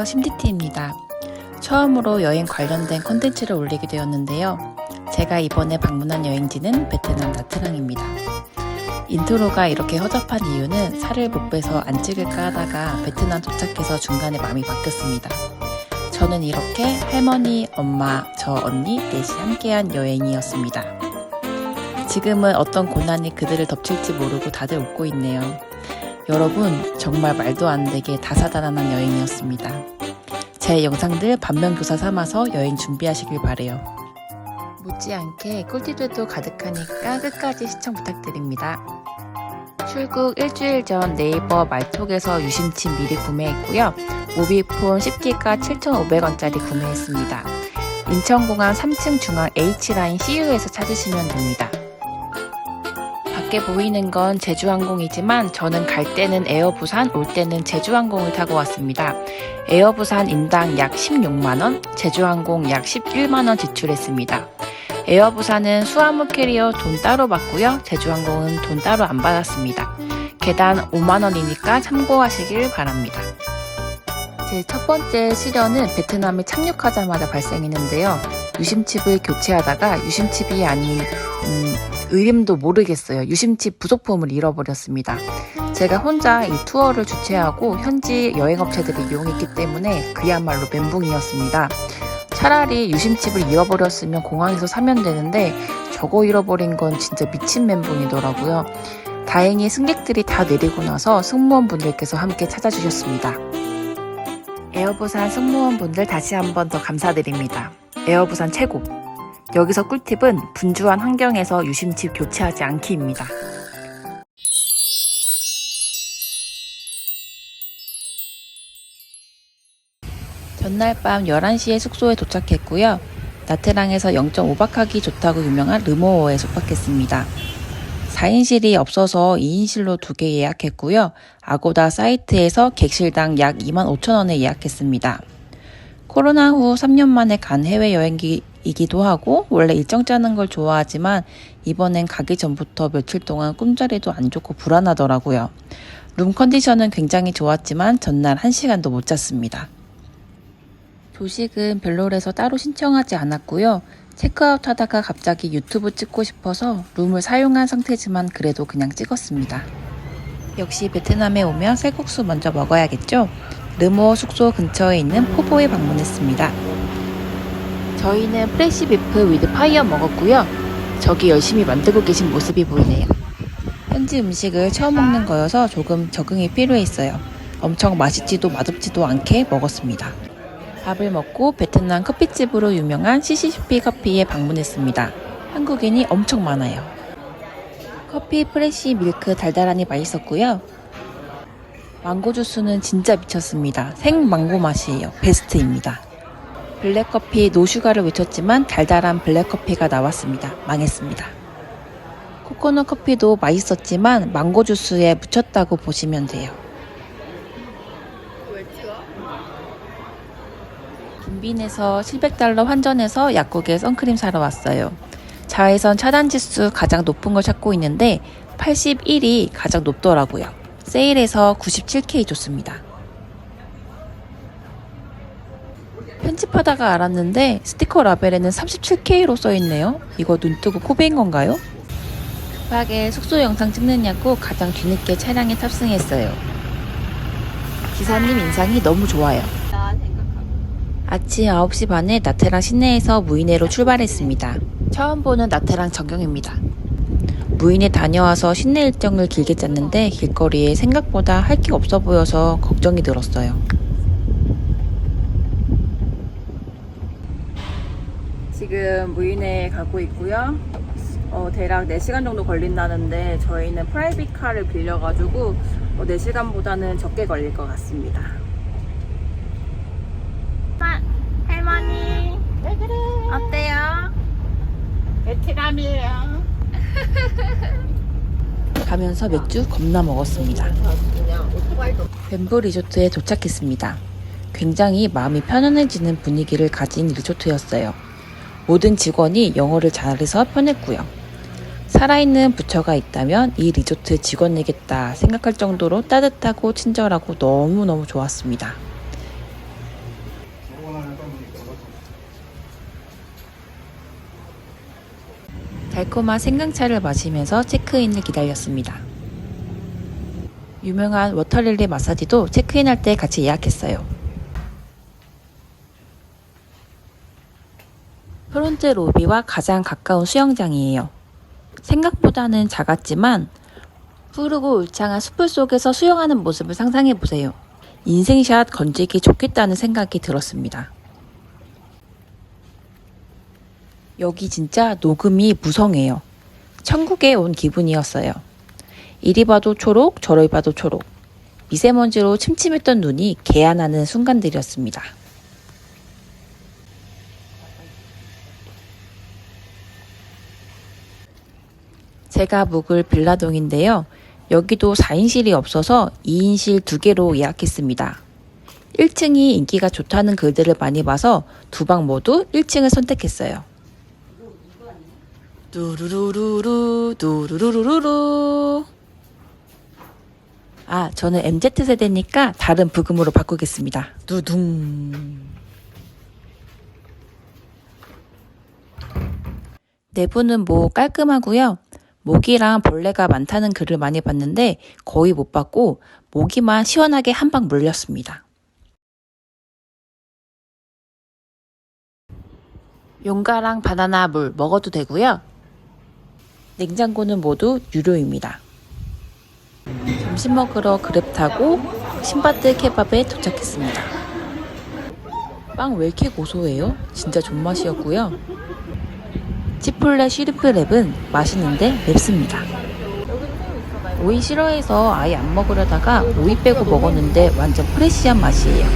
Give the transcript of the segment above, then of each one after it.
안녕하세요. 심디티입니다. 처음으로 여행 관련된 콘텐츠를 올리게 되었는데요. 제가 이번에 방문한 여행지는 베트남 나트랑입니다. 인트로가 이렇게 허접한 이유는 살을 못 빼서 안 찍을까 하다가 베트남 도착해서 중간에 마음이 바뀌었습니다. 저는 이렇게 할머니, 엄마, 저 언니 넷이 함께한 여행이었습니다. 지금은 어떤 고난이 그들을 덮칠지 모르고 다들 웃고 있네요. 여러분, 정말 말도 안 되게 다사다난한 여행이었습니다. 제 영상들 반면교사 삼아서 여행 준비하시길 바래요. 못지않게 꿀팁들도 가득하니까 끝까지 시청 부탁드립니다. 출국 일주일 전 네이버 말톡에서 유심칩 미리 구매했고요. 모비폰 10기가 7,500원짜리 구매했습니다. 인천공항 3층 중앙 H라인 CU에서 찾으시면 됩니다. 밖에 보이는 건 제주항공이지만 저는 갈 때는 에어부산, 올 때는 제주항공을 타고 왔습니다. 에어부산 인당 약 16만원, 제주항공 약 11만원 지출했습니다. 에어부산은 수화물 캐리어 돈 따로 받고요. 제주항공은 돈 따로 안 받았습니다. 계단 5만원이니까 참고하시길 바랍니다. 제 첫 번째 시련은 베트남에 착륙하자마자 발생했는데요. 유심칩을 교체하다가 유심칩이 아닌 음, 의림도 모르겠어요. 유심칩 부속품을 잃어버렸습니다. 제가 혼자 이 투어를 주최하고 현지 여행업체들을 이용했기 때문에 그야말로 멘붕이었습니다. 차라리 유심칩을 잃어버렸으면 공항에서 사면 되는데 저거 잃어버린 건 진짜 미친 멘붕이더라고요. 다행히 승객들이 다 내리고 나서 승무원분들께서 함께 찾아주셨습니다. 에어부산 승무원분들 다시 한번 더 감사드립니다. 에어부산 최고! 여기서 꿀팁은 분주한 환경에서 유심칩 교체하지 않기입니다. 전날 밤 11시에 숙소에 도착했고요. 나트랑에서 0.5박하기 좋다고 유명한 르모어에 숙박했습니다. 4인실이 없어서 2인실로 두개 예약했고요. 아고다 사이트에서 객실당 약 2만 5천 원에 예약했습니다. 코로나 후 3년 만에 간 해외여행 이기도 하고 원래 일정 짜는 걸 좋아하지만 이번엔 가기 전부터 며칠 동안 꿈자리도 안 좋고 불안하더라고요. 룸 컨디션은 굉장히 좋았지만 전날 1시간도 못 잤습니다. 조식은 별로라서 따로 신청하지 않았고요. 체크아웃 하다가 갑자기 유튜브 찍고 싶어서 룸을 사용한 상태지만 그래도 그냥 찍었습니다. 역시 베트남에 오면 쌀국수 먼저 먹어야겠죠? 르모 숙소 근처에 있는 포보에 방문했습니다. 저희는 프레시 비프 위드 파이어 먹었고요. 저기 열심히 만들고 계신 모습이 보이네요. 현지 음식을 처음 먹는 거여서 조금 적응이 필요했어요. 엄청 맛있지도 맛없지도 않게 먹었습니다. 밥을 먹고 베트남 커피집으로 유명한 CCCP 커피에 방문했습니다. 한국인이 엄청 많아요. 커피 프레시 밀크 달달하니 맛있었고요. 망고 주스는 진짜 미쳤습니다. 생 망고 맛이에요. 베스트입니다. 블랙커피 노슈가를 외쳤지만 달달한 블랙커피가 나왔습니다. 망했습니다. 코코넛 커피도 맛있었지만 망고 주스에 묻혔다고 보시면 돼요. 김빈에서 700달러 환전해서 약국에 선크림 사러 왔어요. 자외선 차단 지수 가장 높은 걸 찾고 있는데 81이 가장 높더라고요. 세일해서 97K 줬습니다. 편집하다가 알았는데 스티커 라벨에는 37K로 써있네요. 이거 눈 뜨고 코 베인 건가요? 급하게 숙소 영상 찍느냐고 가장 뒤늦게 차량에 탑승했어요. 기사님 인상이 너무 좋아요. 아침 9시 반에 나트랑 시내에서 무이네로 출발했습니다. 처음 보는 나트랑 전경입니다. 무인에 다녀와서 시내 일정을 길게 짰는데 길거리에 생각보다 할 게 없어 보여서 걱정이 들었어요. 지금 무인에 가고 있고요. 어, 대략 4시간 정도 걸린다는데 저희는 프라이빗 카를 빌려가지고 어, 4시간보다는 적게 걸릴 것 같습니다. 할머니 왜 그래? 어때요? 베트남이에요. 가면서 맥주 겁나 먹었습니다. 뱀브 리조트에 도착했습니다. 굉장히 마음이 편안해지는 분위기를 가진 리조트였어요. 모든 직원이 영어를 잘해서 편했고요. 살아있는 부처가 있다면 이 리조트 직원이겠다 생각할 정도로 따뜻하고 친절하고 너무너무 좋았습니다. 달콤한 생강차를 마시면서 체크인을 기다렸습니다. 유명한 워터릴리 마사지도 체크인할 때 같이 예약했어요. 프론트 로비와 가장 가까운 수영장이에요. 생각보다는 작았지만 푸르고 울창한 숲을 속에서 수영하는 모습을 상상해 보세요. 인생샷 건지기 좋겠다는 생각이 들었습니다. 여기 진짜 녹음이 무성해요. 천국에 온 기분이었어요. 이리 봐도 초록, 저리 봐도 초록. 미세먼지로 침침했던 눈이 개안하는 순간들이었습니다. 제가 묵을 빌라동인데요. 여기도 4인실이 없어서 2인실 2개로 예약했습니다. 1층이 인기가 좋다는 글들을 많이 봐서 두 방 모두 1층을 선택했어요. 두루루루루, 두루루루루. 아, 저는 MZ세대니까 다른 부금으로 바꾸겠습니다. 두둥. 내부는 뭐 깔끔하고요. 모기랑 벌레가 많다는 글을 많이 봤는데 거의 못 봤고 모기만 시원하게 한 방 물렸습니다. 용가랑 바나나 물 먹어도 되고요. 냉장고는 모두 유료입니다. 점심 먹으러 그랩 타고 신바트 케밥에 도착했습니다. 빵 왜 이렇게 고소해요? 진짜 존맛이었고요. 치폴레 쉬리프랩은 맛있는데 맵습니다. 오이 싫어해서 아예 안 먹으려다가 오이 빼고 먹었는데 완전 프레시한 맛이에요.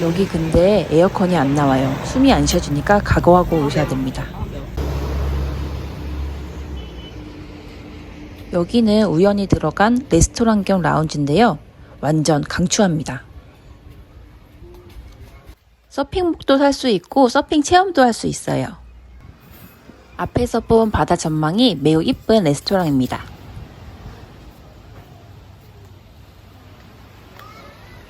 여기 근데 에어컨이 안 나와요. 숨이 안 쉬어지니까 각오하고 오셔야 됩니다. 여기는 우연히 들어간 레스토랑 겸 라운지인데요. 완전 강추합니다. 서핑복도 살 수 있고 서핑 체험도 할 수 있어요. 앞에서 본 바다 전망이 매우 이쁜 레스토랑입니다.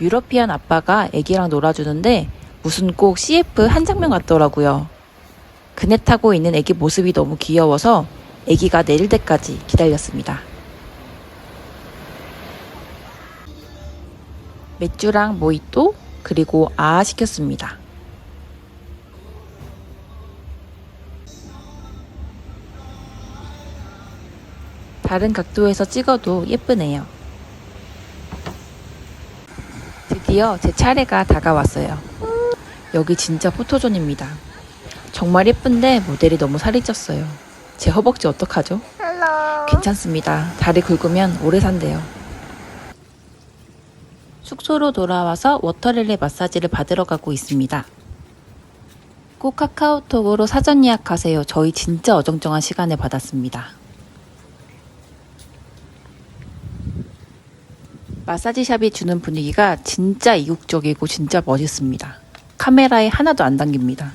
유러피안 아빠가 애기랑 놀아주는데 무슨 꼭 CF 한 장면 같더라고요. 그네 타고 있는 애기 모습이 너무 귀여워서 애기가 내릴 때까지 기다렸습니다. 맥주랑 모히또 그리고 아 시켰습니다. 다른 각도에서 찍어도 예쁘네요. 드디어 제 차례가 다가왔어요. 여기 진짜 포토존입니다. 정말 예쁜데 모델이 너무 살이 쪘어요. 제 허벅지 어떡하죠? 괜찮습니다. 다리 굵으면 오래 산대요. 숙소로 돌아와서 워터릴리 마사지를 받으러 가고 있습니다. 꼭 카카오톡으로 사전 예약하세요. 저희 진짜 어정쩡한 시간에 받았습니다. 마사지샵이 주는 분위기가 진짜 이국적이고 진짜 멋있습니다. 카메라에 하나도 안 담깁니다.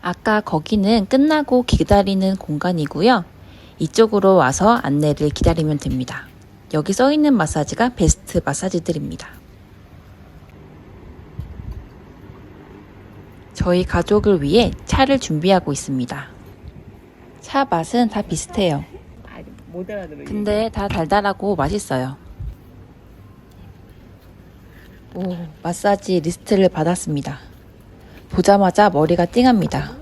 아까 거기는 끝나고 기다리는 공간이고요. 이쪽으로 와서 안내를 기다리면 됩니다. 여기 써 있는 마사지가 베스트 마사지들입니다. 저희 가족을 위해 차를 준비하고 있습니다. 차 맛은 다 비슷해요. 근데 다 달달하고 맛있어요. 오, 마사지 리스트를 받았습니다. 보자마자 머리가 띵합니다.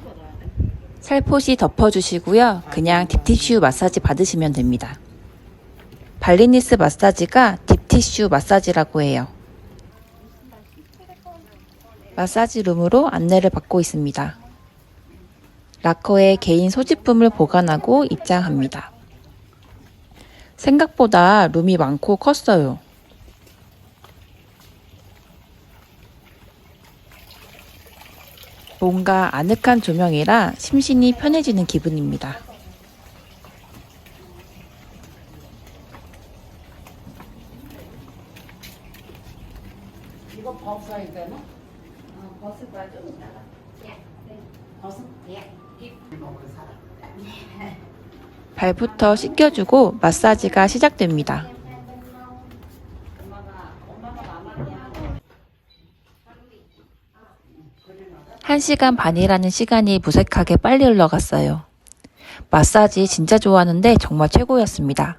살포시 덮어주시고요. 그냥 딥티슈 마사지 받으시면 됩니다. 발리니스 마사지가 딥티슈 마사지라고 해요. 마사지 룸으로 안내를 받고 있습니다. 락커에 개인 소지품을 보관하고 입장합니다. 생각보다 룸이 많고 컸어요. 뭔가 아늑한 조명이라 심신이 편해지는 기분입니다. 이거 벗어야 되나? 어, 벗을 거야 좀 이따가. 벗어. 먹을 사람. 발부터 씻겨주고 마사지가 시작됩니다. 1시간 반이라는 시간이 무색하게 빨리 흘러갔어요. 마사지 진짜 좋아하는데 정말 최고였습니다.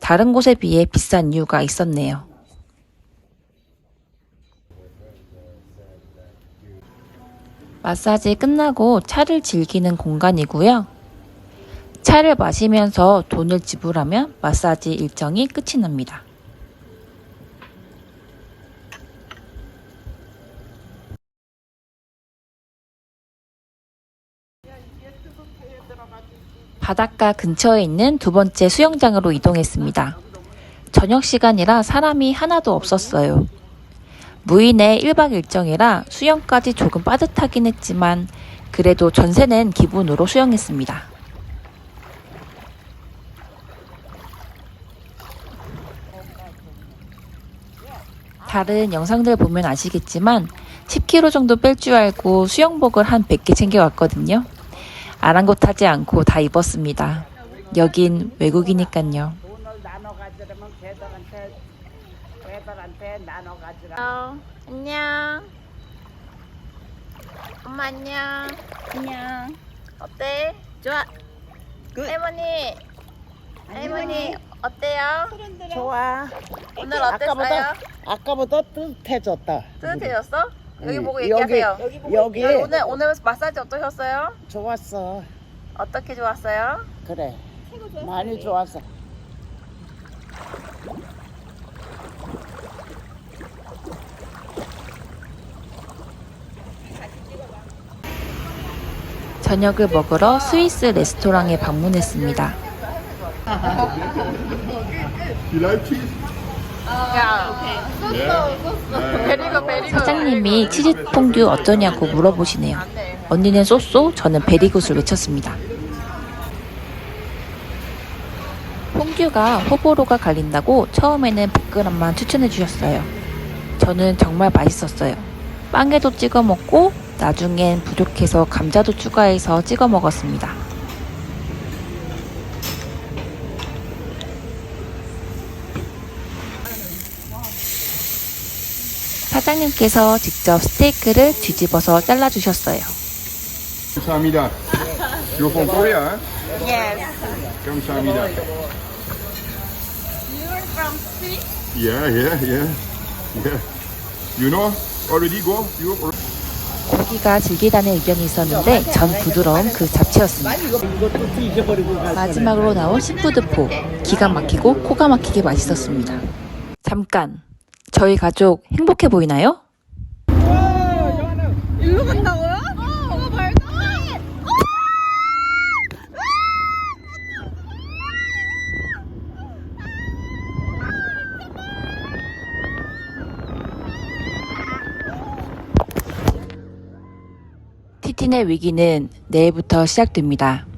다른 곳에 비해 비싼 이유가 있었네요. 마사지 끝나고 차를 즐기는 공간이고요. 차를 마시면서 돈을 지불하면 마사지 일정이 끝이 납니다. 바닷가 근처에 있는 두 번째 수영장으로 이동했습니다. 저녁 시간이라 사람이 하나도 없었어요. 무인의 1박 일정이라 수영까지 조금 빠듯하긴 했지만 그래도 전세는 기분으로 수영했습니다. 다른 영상들 보면 아시겠지만 10kg 정도 뺄 줄 알고 수영복을 한 100개 챙겨왔거든요. 아랑곳하지 않고 다 입었습니다. 여긴 외국이니깐요. 돈을 나눠 가지라. 어, 안녕. 엄마 안녕. 안녕. 어때? 좋아. 할머니. 할머니 어때요? 좋아. 오늘 어땠어요? 아까보다 아까보다 뜨뜻해졌다. 뜨뜻해졌어? 여기 응. 보고 여기, 얘기하세요. 여기 여기 오늘 오늘 마사지 어떠셨어요? 좋았어. 어떻게 좋았어요? 그래. 많이 좋았어. 저녁을 먹으러 스위스 레스토랑에 방문했습니다. 사장님이 치즈 퐁듀 어떠냐고 물어보시네요. 언니는 쏘쏘, 저는 베리굿을 외쳤습니다. 퐁듀가 호불호가 갈린다고 처음에는 100g만 추천해 주셨어요. 저는 정말 맛있었어요. 빵에도 찍어 먹고 나중엔 부족해서 감자도 추가해서 찍어 먹었습니다. 사장님께서 직접 스테이크를 뒤집어서 잘라주셨어요. Kamsahamnida. You're from Korea, huh? Yes. Kamsahamnida. You're from Swiss? Yeah, yeah, yeah. Yeah. You know already go? You 고기가 질기다는 의견이 있었는데 전 부드러운 그 잡채였습니다. 마지막으로 나온 시푸드포 기가 막히고 코가 막히게 맛있었습니다. 잠깐 저희 가족 행복해 보이나요? 일로 간다 티틴의 위기는 내일부터 시작됩니다.